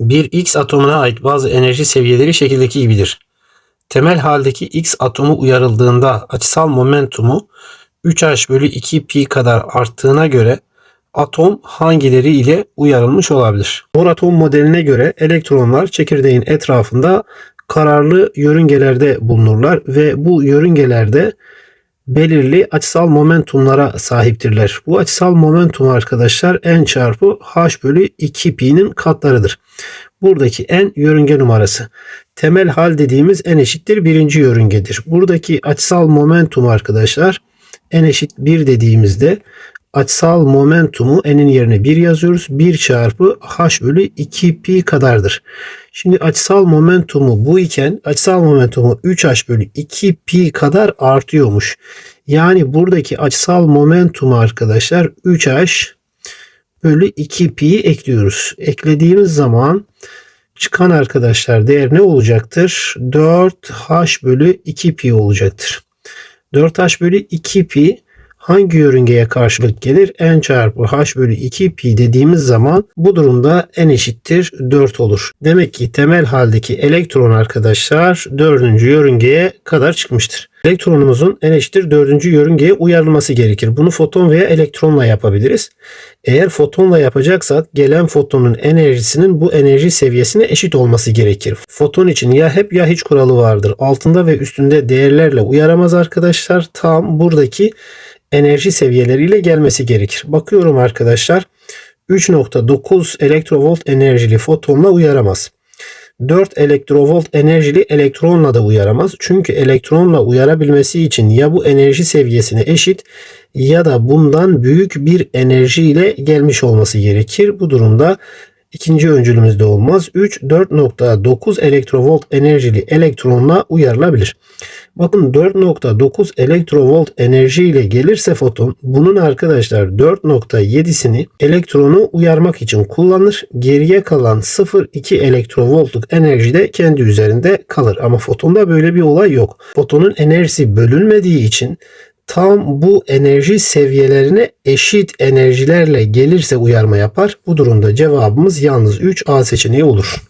Bir X atomuna ait bazı enerji seviyeleri şekildeki gibidir. Temel haldeki X atomu uyarıldığında açısal momentumu 3h bölü 2 pi kadar arttığına göre atom hangileri ile uyarılmış olabilir? Bohr atom modeline göre elektronlar çekirdeğin etrafında kararlı yörüngelerde bulunurlar ve bu yörüngelerde belirli açısal momentumlara sahiptirler. Bu açısal momentum arkadaşlar n çarpı h bölü 2 pi'nin katlarıdır. Buradaki n yörünge numarası. Temel hal dediğimiz n eşittir birinci yörüngedir. Buradaki açısal momentum arkadaşlar n eşit 1 dediğimizde açısal momentumu n'in yerine 1 yazıyoruz. 1 çarpı h bölü 2 pi kadardır. Şimdi açısal momentumu bu iken açısal momentumu 3h bölü 2 pi kadar artıyormuş. Yani buradaki açısal momentumu arkadaşlar 3h bölü 2 pi'yi ekliyoruz. Eklediğimiz zaman çıkan arkadaşlar değer ne olacaktır? 4h bölü 2 pi olacaktır. 4h bölü 2 pi hangi yörüngeye karşılık gelir? n çarpı h bölü 2 pi dediğimiz zaman bu durumda n eşittir 4 olur. Demek ki temel haldeki elektron arkadaşlar 4. yörüngeye kadar çıkmıştır. Elektronumuzun n eşittir 4. yörüngeye uyarılması gerekir. Bunu foton veya elektronla yapabiliriz. Eğer fotonla yapacaksak gelen fotonun enerjisinin bu enerji seviyesine eşit olması gerekir. Foton için ya hep ya hiç kuralı vardır. Altında ve üstünde değerlerle uyaramaz arkadaşlar. Tam buradaki enerji seviyeleriyle gelmesi gerekir. Bakıyorum arkadaşlar 3.9 elektrovolt enerjili fotonla uyaramaz. 4 elektrovolt enerjili elektronla da uyaramaz. Çünkü elektronla uyarabilmesi için ya bu enerji seviyesine eşit ya da bundan büyük bir enerji ile gelmiş olması gerekir. Bu durumda ikinci öncülümüzde olmaz. 3 4.9 elektrovolt enerjili elektronla uyarılabilir. Bakın 4.9 elektrovolt enerji ile gelirse foton bunun arkadaşlar 4.7'sini elektronu uyarmak için kullanır. Geriye kalan 0.2 elektrovoltluk enerji de kendi üzerinde kalır. Ama fotonda böyle bir olay yok. Fotonun enerjisi bölünmediği için tam bu enerji seviyelerine eşit enerjilerle gelirse uyarma yapar. Bu durumda cevabımız yalnız 3 A seçeneği olur.